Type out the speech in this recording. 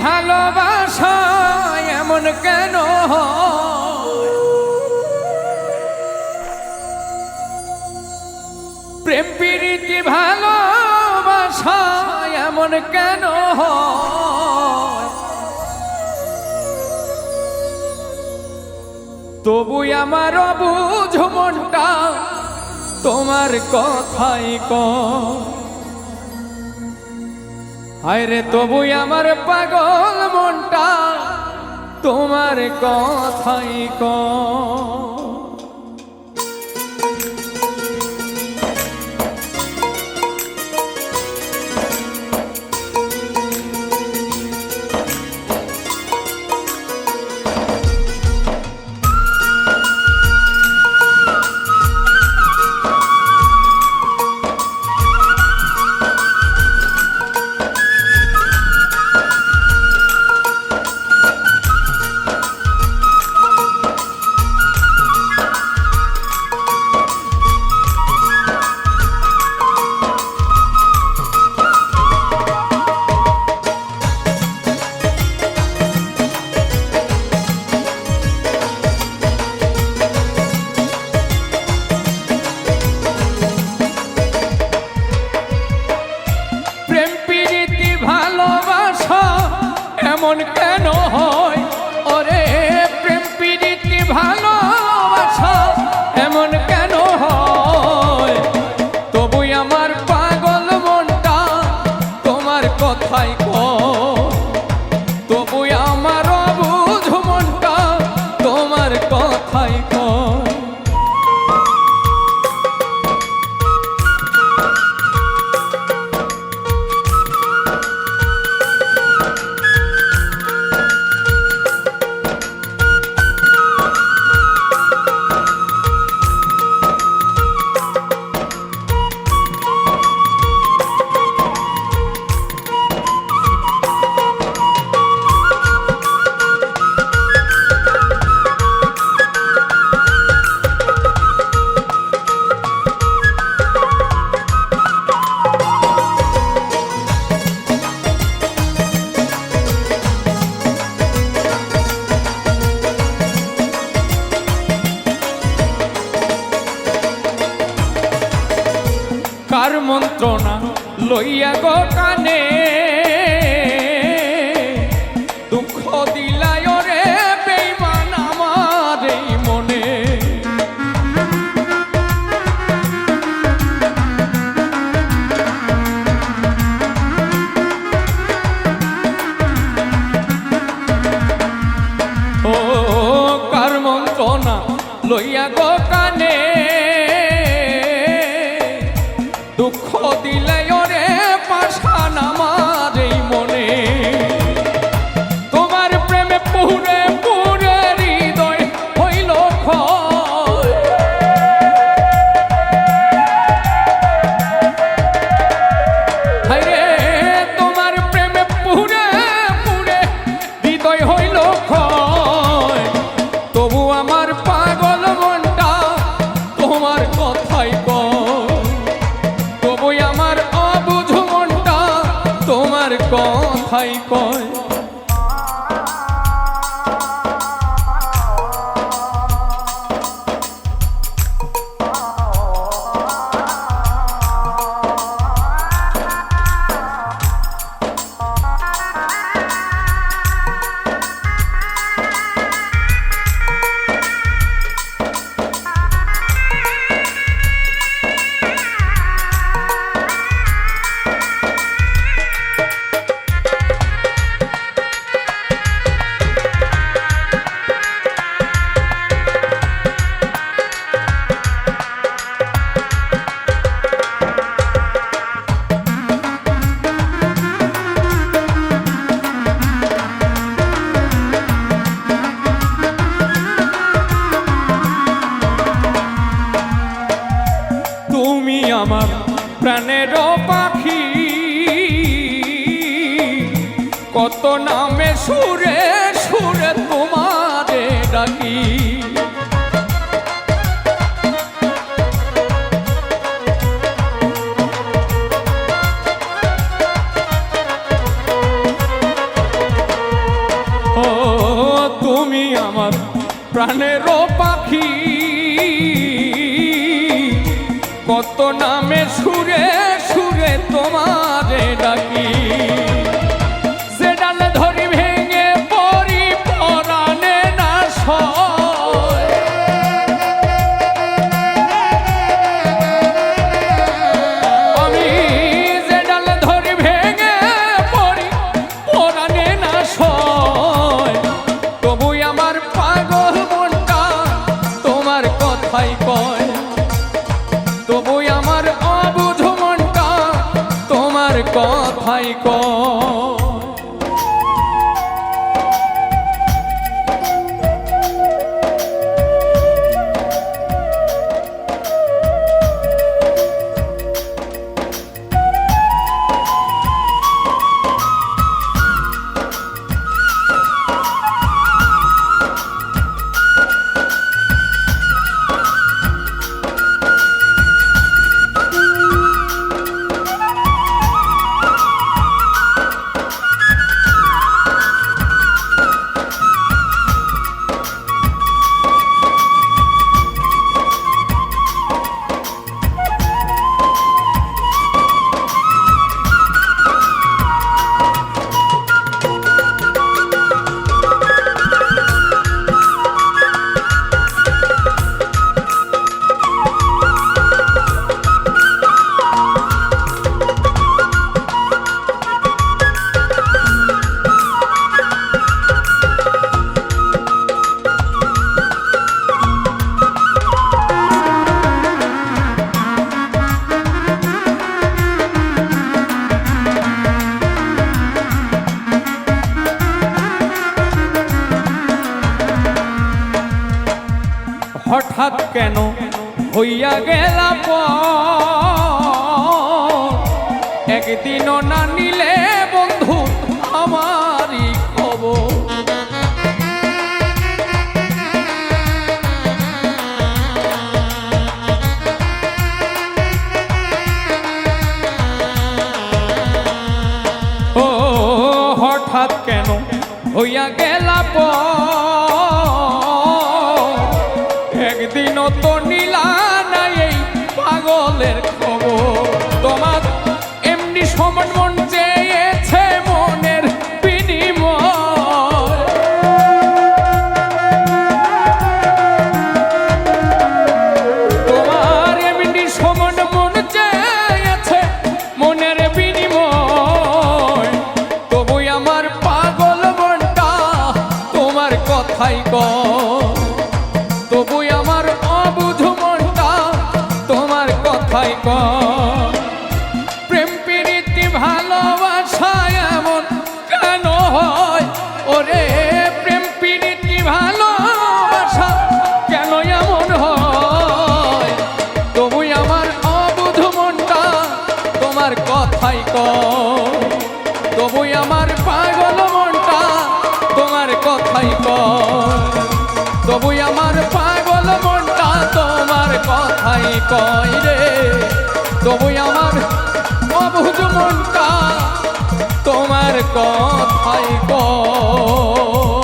ভালোবাসা এমন কেন? প্রেম প্রীতি ভালোবাসা এমন কেন তবু আমার বুঝ মনটা তোমার কথাই কয় হায় রে তবু আমার পাগল মনটা তোমার কথাই ক মন্ত্রণা লইয়া গো কানে। দুঃখ দিলায় রে বেইমান আমার এই মনে। ও কার মন্ত্রণা লইয়া গো কথাই কয় প্রাণের পাখি। কত নামে সুরে সুরে তোমারে ডাকি। তুমি আমার প্রাণের পাখি। কয় হইয়া গেলাম একদিনও না নিলে বন্ধু আমারই খবর। ও হঠাৎ কেন হইয়া গেলা কথাই তবুই আমার অবুধ মনটা তোমার কথাই প্রীতি, ভালোবাসা কেন হয়? ওরে কেন হয়? আমার অবুধ মনটা তোমার কথাই কয় তবুই আমার পাগল মনটা তোমার কথাই কয় কয় রে? তবু আমার অবুজ মনটা তোমার কথাই কয়।